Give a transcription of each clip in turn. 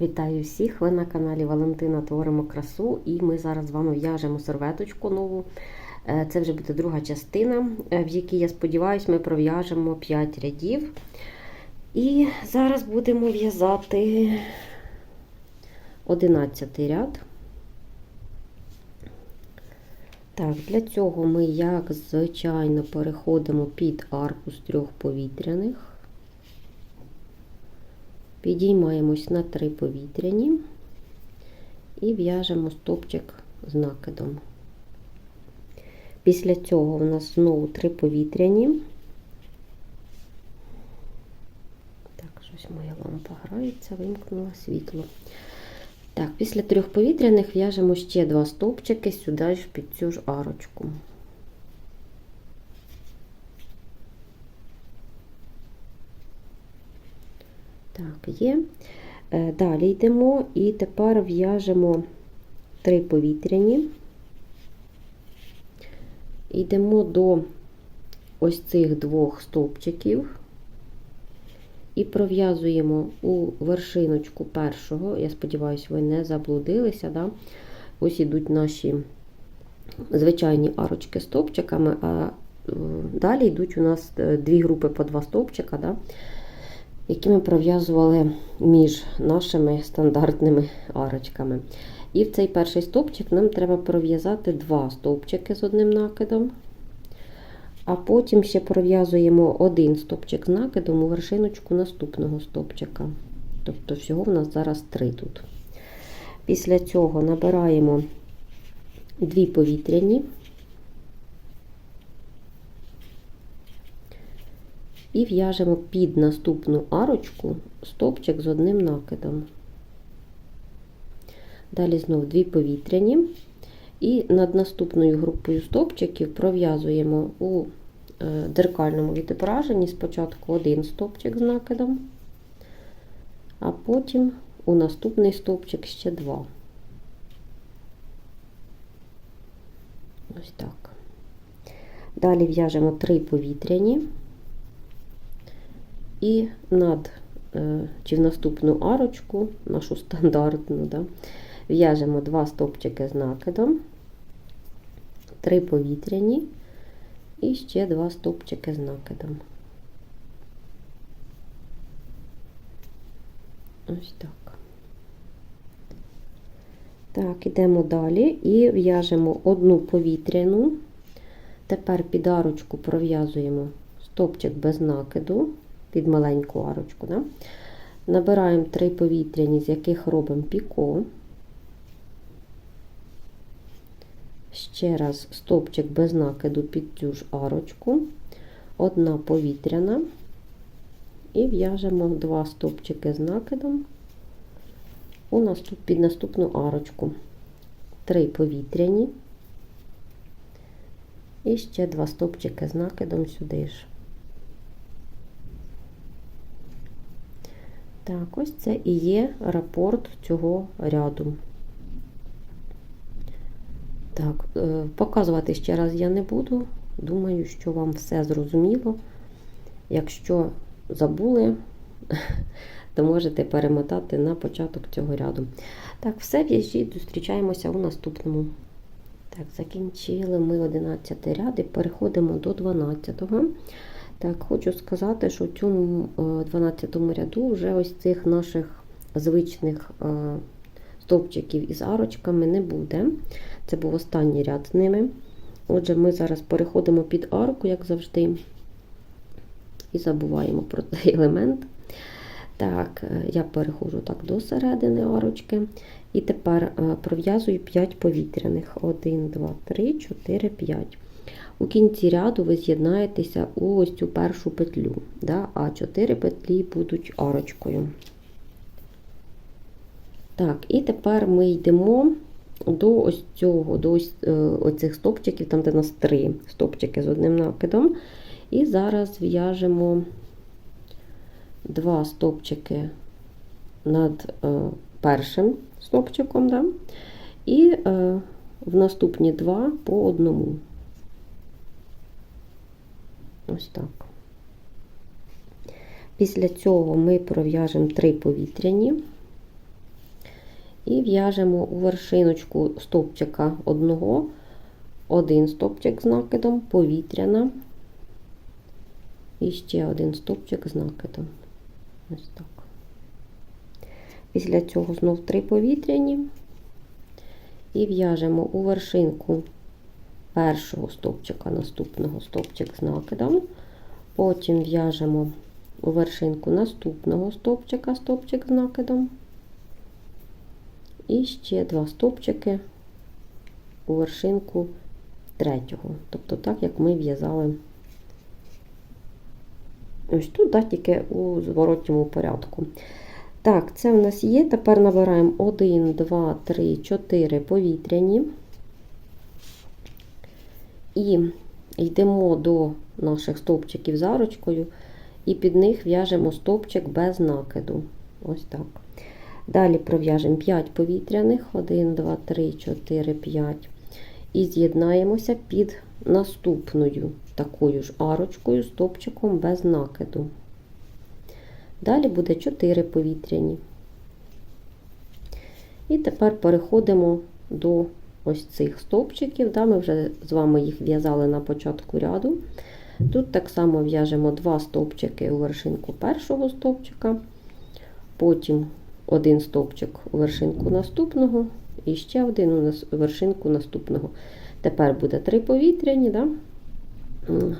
Вітаю всіх! Ви на каналі Валентина Творимо красу, і ми зараз з вами в'яжемо серветочку нову. Е, Це вже буде друга частина, е, в якій, я сподіваюся, ми пров'яжемо 5 рядів. І зараз будемо в'язати 11 ряд. Так, Для цього ми, як звичайно, переходимо під арку з трьох повітряних. Підіймаємось на три повітряні і в'яжемо стопчик з накидом. Після цього у нас знову три повітряні. Так, щось моя лампа грається, вимкнула світло. Так, після трьох повітряних в'яжемо ще два стовпчики сюди ж під цю ж арочку. Так, є. Далі йдемо і тепер в'яжемо три повітряні. Йдемо до ось цих двох стовпчиків і пров'язуємо у вершиночку першого. Я сподіваюся, ви не заблудилися. Да? Ось ідуть наші звичайні арочки стовпчиками, а далі йдуть у нас дві групи по два стовпчика. Да? Які ми пров'язували між нашими стандартними арочками. І в цей перший стовпчик нам треба пров'язати два стовпчики з одним накидом, а потім ще пров'язуємо один стовпчик з накидом у вершиночку наступного стовпчика. Тобто, всього в нас зараз три тут. Після цього набираємо дві повітряні. І в'яжемо під наступну арочку стовпчик з одним накидом. Далі знову дві повітряні. І над наступною групою стовпчиків пров'язуємо у деркальному відображенні спочатку один стовпчик з накидом, а потім у наступний стовпчик ще два. Ось так. Далі в'яжемо три повітряні. І над чи в наступну арочку, нашу стандартну, да, в'яжемо два стовпчики з накидом, три повітряні і ще два стовпчики з накидом. Ось так. Так, ідемо далі і в'яжемо одну повітряну. Тепер під арочку пров'язуємо стовпчик без накиду під маленьку арочку. Да? Набираємо три повітряні, з яких робимо піко. Ще раз стовпчик без накиду під цю ж арочку, одна повітряна, і в'яжемо два стовпчики з накидом у наступ, під наступну арочку. Три повітряні, і ще два стовпчики з накидом сюди ж. Так, ось це і є рапорт цього ряду. Так, показувати ще раз я не буду. Думаю, що вам все зрозуміло. Якщо забули, то можете перемотати на початок цього ряду. Так, все в'яжіть, зустрічаємося у наступному. Так, закінчили ми 11 ряд і переходимо до 12-го. Так, хочу сказати, що в цьому 12 ряду вже ось цих наших звичних стовпчиків із арочками не буде. Це був останній ряд з ними. Отже, ми зараз переходимо під арку, як завжди, і забуваємо про цей елемент. Так, я переходжу так до середини арочки. І тепер пров'язую 5 повітряних. 1, 2, 3, 4, 5. У кінці ряду ви з'єднаєтеся у ось цю першу петлю, да, а 4 петлі будуть арочкою. Так, і тепер ми йдемо до ось цього, до ось е, оцих стопчиків, там де у нас три стопчики з одним накидом. І зараз в'яжемо два стопчики над е, першим стопчиком, да, і е, в наступні два по одному. Ось так. Після цього ми пров'яжемо три повітряні. І в'яжемо у вершиночку стовпчика одного, один стовпчик з накидом, повітряна. І ще один стовпчик з накидом. Ось так. Після цього знов три повітряні. І в'яжемо у вершинку першого стовпчика, наступного стовпчик з накидом. Потім в'яжемо у вершинку наступного стовпчика, стовпчик з накидом. І ще два стовпчики у вершинку третього. Тобто так, як ми в'язали ось тут, так, тільки у зворотньому порядку. Так, це в нас є. Тепер набираємо 1, 2, 3, 4 повітряні. І йдемо до наших стовпчиків з арочкою, і під них в'яжемо стовпчик без накиду. Ось так. Далі пров'яжемо 5 повітряних, 1, 2, 3, 4, 5. І з'єднаємося під наступною такою ж арочкою, стовпчиком без накиду. Далі буде 4 повітряні. І тепер переходимо до ось цих стовпчиків. Да, Ми вже з вами їх в'язали на початку ряду. Тут так само в'яжемо два стовпчики у вершинку першого стовпчика, потім один стовпчик у вершинку наступного, і ще один у вершинку наступного. Тепер буде три повітряні, да?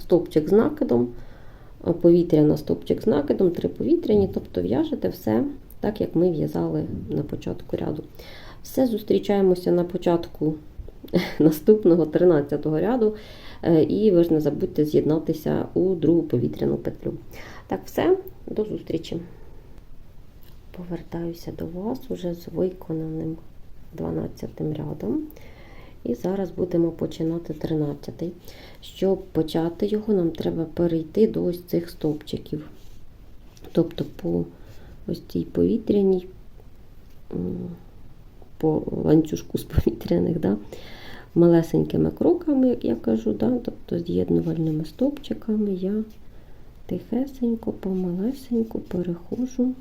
стовпчик з накидом, повітряна стовпчик з накидом, три повітряні, тобто в'яжете все так, як ми в'язали на початку ряду. Все зустрічаємося на початку наступного 13 го ряду. І ви ж не забудьте з'єднатися у другу повітряну петлю. Так, все, до зустрічі. Повертаюся до вас уже з виконаним 12 рядом. І зараз будемо починати 13. -й. Щоб почати його, нам треба перейти до ось цих стовпчиків. Тобто по ось цій повітряній, по ланцюжку з повітряних, да, малесенькими кроками, як я кажу, да, тобто з'єднувальними стовпчиками я тихесенько, помалесенько переходжу.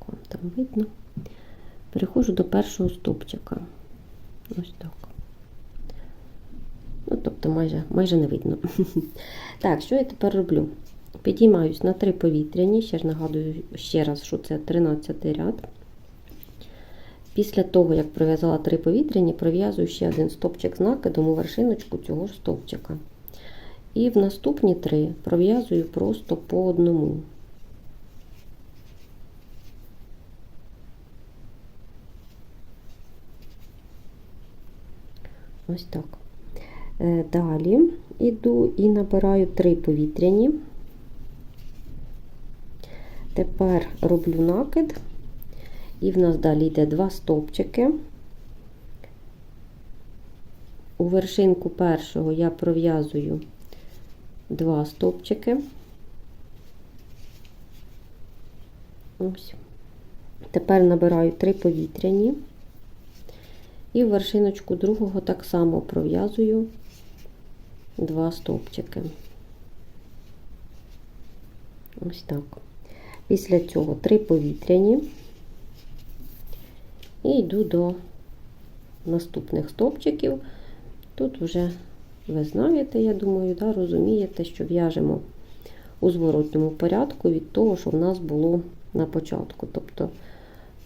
Як вам там видно? Переходжу до першого стовпчика. Ось так. Ну, тобто майже майже не видно. Так, що я тепер роблю? Підіймаюсь на три повітряні, ще ж нагадую ще раз, що це 13 ряд. Після того, як пров'язала три повітряні, пров'язую ще один стовпчик з накидом у вершиночку цього ж стовпчика. І в наступні три пров'язую просто по одному. Ось так. Е, далі йду і набираю три повітряні. Тепер роблю накид, і в нас далі йде два стовпчики. У вершинку першого я пров'язую два стовпчики. Ось. Тепер набираю три повітряні. І в вершиночку другого так само пров'язую два стовпчики. Ось так. Після цього три повітряні і йду до наступних стовпчиків. Тут вже ви знаєте, я думаю, да, розумієте, що в'яжемо у зворотньому порядку від того, що в нас було на початку. Тобто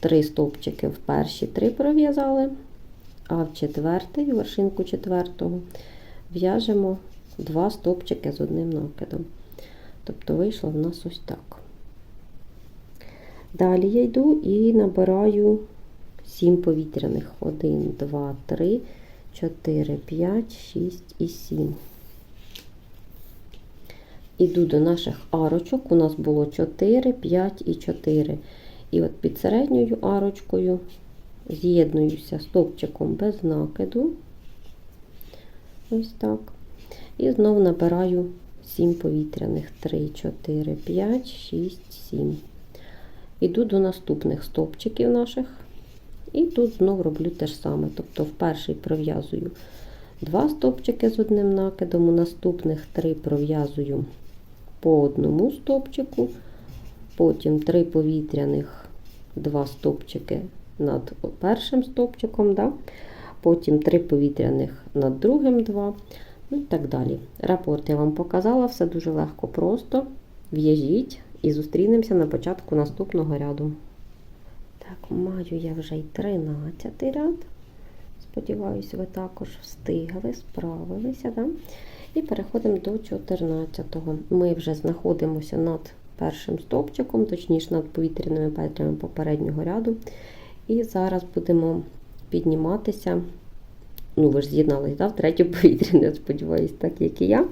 три стовпчики в перші три пров'язали, а в четвертий, вершинку четвертого, в'яжемо два стовпчики з одним накидом. Тобто вийшло в нас ось так. Далі я йду і набираю 7 повітряних. 1, 2, 3, 4, 5, 6 і 7. Іду до наших арочок. У нас було 4, 5 і 4. І от під середньою арочкою з'єднуюся стовпчиком без накиду. Ось так. І знову набираю 7 повітряних. 3, 4, 5, 6, 7. Іду до наступних стовпчиків наших. І тут знову роблю те ж саме. Тобто в перший пров'язую два стовпчики з одним накидом, у наступних три пров'язую по одному стовпчику, потім три повітряних два стовпчики над першим стовпчиком, да? потім три повітряних над другим два, ну і так далі. Рапорт я вам показала, все дуже легко, просто в'яжіть і зустрінемося на початку наступного ряду. Так, маю я вже й 13 ряд. Сподіваюсь, ви також встигли, справилися. Да? І переходимо до 14-го. Ми вже знаходимося над першим стовпчиком, точніше над повітряними петлями попереднього ряду. І зараз будемо підніматися. Ну, ви ж з'єдналися да, в третє повітряне, сподіваюсь, так як і я.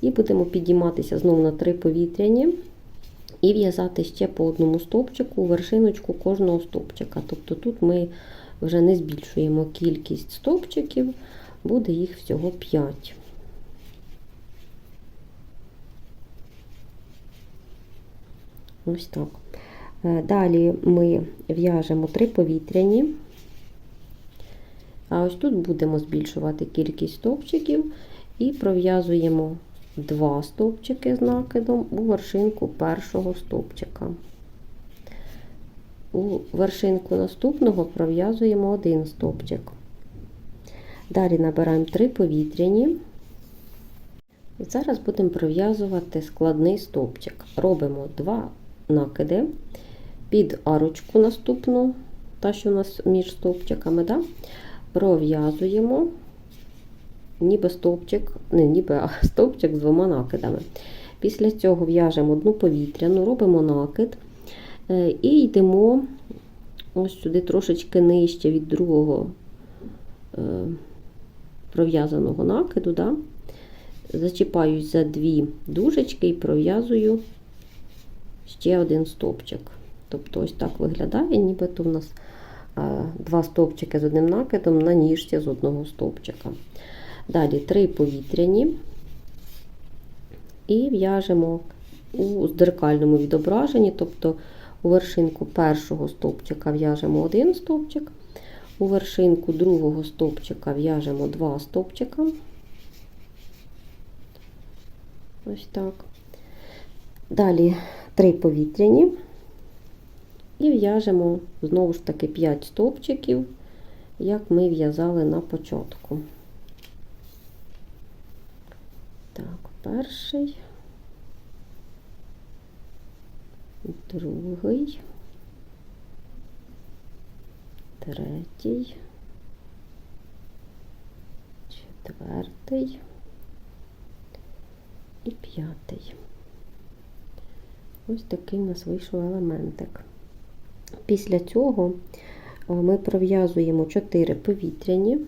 І будемо підніматися знову на три повітряні. І в'язати ще по одному стовпчику вершиночку кожного стовпчика. Тобто тут ми вже не збільшуємо кількість стовпчиків, буде їх всього 5. Ось так. Е, Далі ми в'яжемо три повітряні. А ось тут будемо збільшувати кількість стовпчиків і пров'язуємо два стовпчики з накидом у вершинку першого стовпчика. У вершинку наступного пров'язуємо один стовпчик. Далі набираємо три повітряні. І зараз будемо пров'язувати складний стовпчик. Робимо два накиди під арочку наступну, та, що у нас між стовпчиками, да? пров'язуємо ніби стовпчик, не ніби, а стовпчик з двома накидами. Після цього в'яжемо одну повітряну, робимо накид е, і йдемо ось сюди трошечки нижче від другого е, пров'язаного накиду. Да? Зачіпаюсь за дві дужечки і пров'язую ще один стовпчик. Тобто ось так виглядає, нібито в нас два стовпчики з одним накидом на ніжці з одного стовпчика. Далі три повітряні і в'яжемо у дзеркальному відображенні, тобто у вершинку першого стовпчика в'яжемо один стовпчик, у вершинку другого стовпчика в'яжемо два стовпчика. Ось так. Далі три повітряні і в'яжемо знову ж таки 5 стовпчиків, як ми в'язали на початку. Так, перший, другий, третій, четвертий і п'ятий. Ось такий у нас вийшов елементик. Після цього ми пров'язуємо 4 повітряні.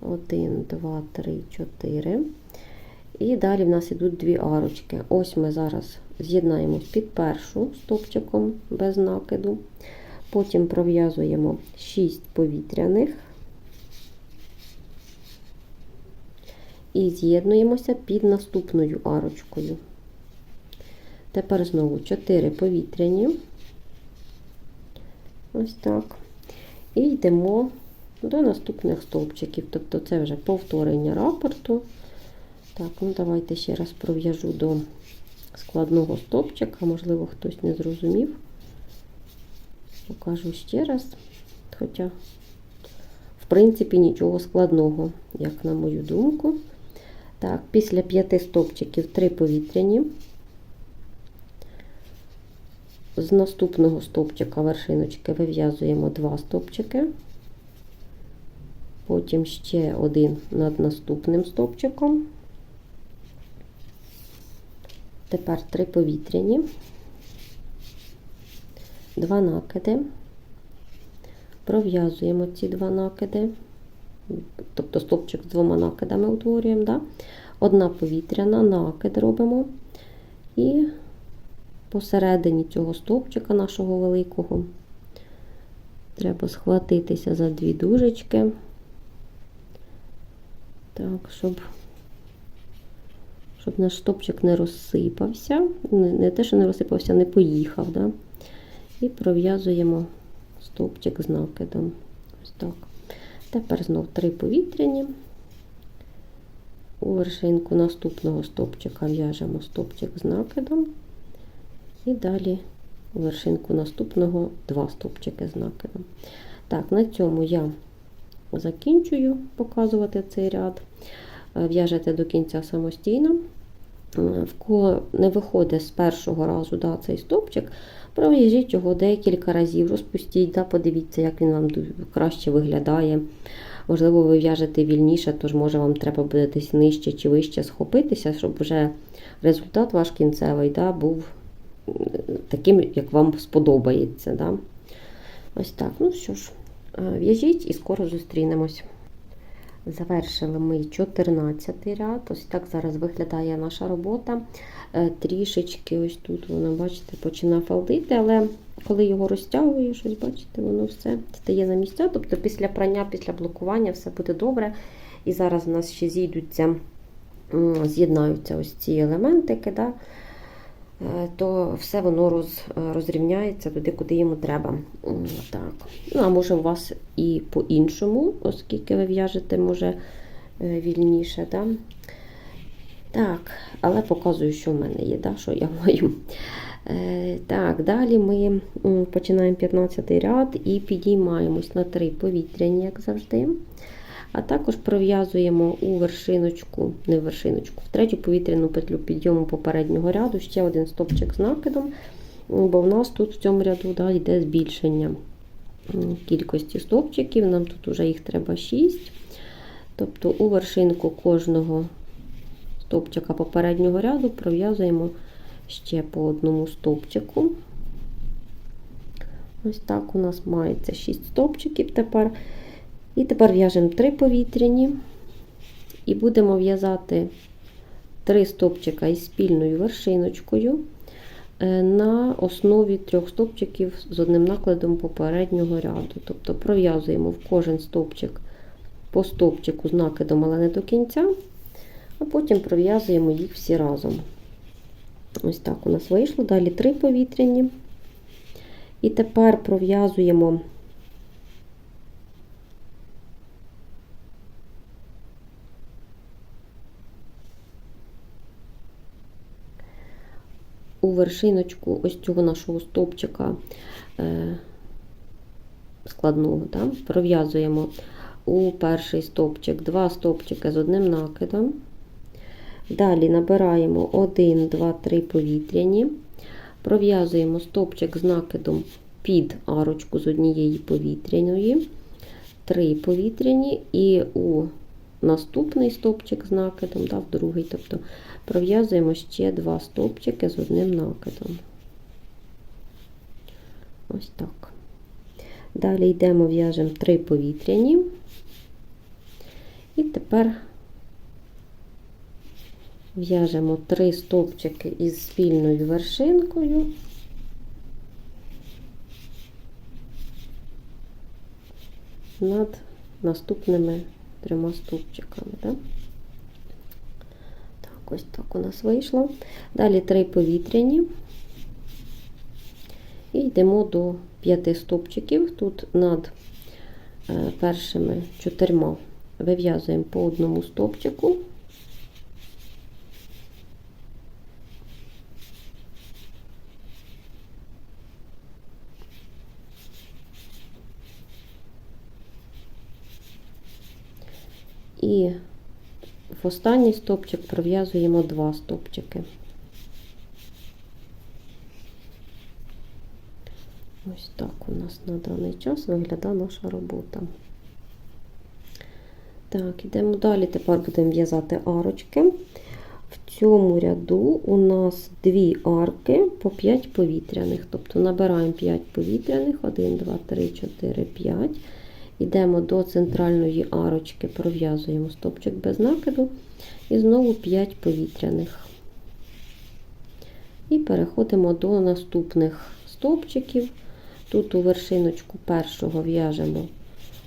1, 2, 3, 4. І далі в нас йдуть дві арочки. Ось ми зараз з'єднаємо під першу стовпчиком без накиду. Потім пров'язуємо 6 повітряних і з'єднуємося під наступною арочкою. Тепер знову 4 повітряні. Ось так. І йдемо до наступних стовпчиків. Тобто це вже повторення рапорту. Так, ну давайте ще раз пров'яжу до складного стовпчика, можливо, хтось не зрозумів. Покажу ще раз. Хоча, в принципі, нічого складного, як на мою думку. Так, після п'яти стовпчиків три повітряні. З наступного стовпчика вершиночки вив'язуємо два стовпчики, потім ще один над наступним стовпчиком. Тепер три повітряні, два накиди, пров'язуємо ці два накиди, тобто стовпчик з двома накидами утворюємо, да? одна повітряна, накид робимо. І посередині цього стовпчика нашого великого треба схватитися за дві дужечки, так, щоб щоб наш стопчик не розсипався, не, не те, що не розсипався, не поїхав. Да? І пров'язуємо стовпчик з накидом. Ось так. Тепер знов три повітряні. У вершинку наступного стовпчика в'яжемо стовпчик з накидом. І далі у вершинку наступного 2 стовпчики з накидом. Так, на цьому я закінчую показувати цей ряд. Е, В'яжете до кінця самостійно. Е, кого не виходить з першого разу да, цей стовпчик, пров'яжіть його декілька разів, розпустіть, да, подивіться, як він вам краще виглядає. Можливо, ви в'яжете вільніше, тож може вам треба буде десь нижче чи вище схопитися, щоб вже результат ваш кінцевий да, був таким, як вам сподобається. Да. Ось так. Ну що ж, е, в'яжіть і скоро зустрінемось. Завершили ми 14 ряд. Ось так зараз виглядає наша робота. Е, Трішечки ось тут, воно, бачите, починає фалдити, але коли його розтягуєш, ось бачите, воно все стає на місця. Тобто після прання, після блокування все буде добре. І зараз у нас ще зійдуться, з'єднаються ось ці елементики. Да? Е, то все воно роз, е, розрівняється туди, куди йому треба. Так. Ну, а може у вас і по-іншому, оскільки ви в'яжете, може е, вільніше. Да? Так, але показую, що в мене є, да? що я маю. Так, далі ми починаємо 15 ряд і підіймаємось на три повітряні, як завжди. А також пров'язуємо у вершиночку, не вершиночку, в третю повітряну петлю підйому попереднього ряду ще один стопчик з накидом, бо в нас тут в цьому ряду да, йде збільшення кількості стопчиків, нам тут вже їх треба 6. Тобто у вершинку кожного стопчика попереднього ряду пров'язуємо ще по одному стопчику. Ось так у нас мається 6 стопчиків тепер. І тепер в'яжемо 3 повітряні і будемо в'язати 3 стопчика із спільною вершиночкою е, на основі трьох стопчиків з одним накладом попереднього ряду. Тобто пров'язуємо в кожен стопчик по стопчику з накидом, але не до кінця, а потім пров'язуємо їх всі разом. Ось так у нас вийшло. Далі 3 повітряні. І тепер пров'язуємо у вершиночку ось цього нашого стовпчика е, складного, да, пров'язуємо у перший стовпчик. Два стовпчики з одним накидом. Далі набираємо 1, 2, 3 повітряні, пров'язуємо стовпчик з накидом під арочку з однієї повітряної, 3 повітряні, і у наступний стовпчик з накидом, да, в другий, тобто пров'язуємо ще два стовпчики з одним накидом. Ось так. Далі йдемо, в'яжемо 3 повітряні. І тепер в'яжемо 3 стовпчики із спільною вершинкою. Над наступними трьома стовпчиками. Да? Так, ось так у нас вийшло. Далі три повітряні. І йдемо до п'яти стовпчиків. Тут над е, першими чотирма вив'язуємо по одному стовпчику. І в останній стовпчик пров'язуємо два стовпчики. Ось так у нас на даний час виглядає наша робота. Так, ідемо далі. Тепер будемо в'язати арочки. В цьому ряду у нас дві арки по 5 повітряних. Тобто набираємо 5 повітряних, 1, 2, 3, 4, 5. Йдемо до центральної арочки, пров'язуємо стопчик без накиду і знову 5 повітряних. І переходимо до наступних стовпчиків. Тут у вершиночку першого в'яжемо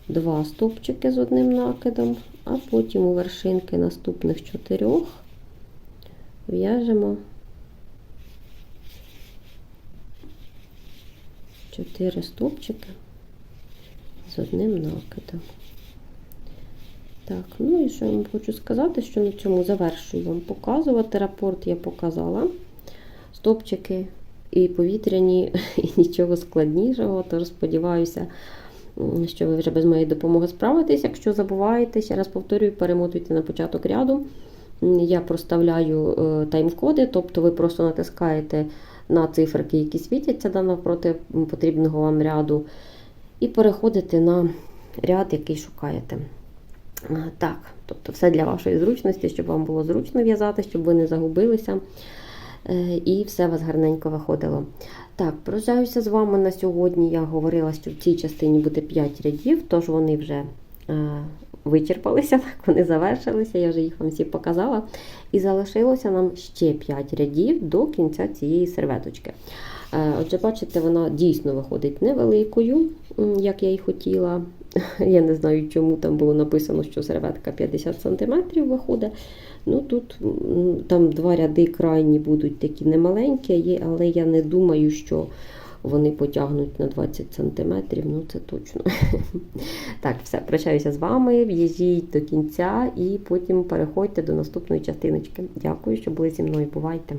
2 стовпчики з одним накидом, а потім у вершинки наступних 4 в'яжемо 4 стовпчики з одним накидом. Так, ну і що я вам хочу сказати, що на цьому завершую вам показувати. Рапорт я показала. Стопчики і повітряні, і нічого складнішого. Тож сподіваюся, що ви вже без моєї допомоги справитесь. Якщо забуваєте, ще раз повторюю, перемотуйте на початок ряду. Я проставляю е, тайм-коди, тобто ви просто натискаєте на циферки, які світяться навпроти потрібного вам ряду, і переходите на ряд, який шукаєте. Так, тобто все для вашої зручності, щоб вам було зручно в'язати, щоб ви не загубилися. Е, І все вас гарненько виходило. Так, прощаюся з вами на сьогодні. Я говорила, що в цій частині буде 5 рядів, тож вони вже е, вичерпалися, так, вони завершилися, я вже їх вам всі показала. І залишилося нам ще 5 рядів до кінця цієї серветочки. Е, Отже, бачите, вона дійсно виходить невеликою, як я і хотіла. Я не знаю, чому там було написано, що серветка 50 см виходить. Ну тут там два ряди крайні будуть такі немаленькі, але я не думаю, що вони потягнуть на 20 см. Ну це точно. Так, все, прощаюся з вами. В'їжджіть до кінця і потім переходьте до наступної частиночки. Дякую, що були зі мною. Бувайте!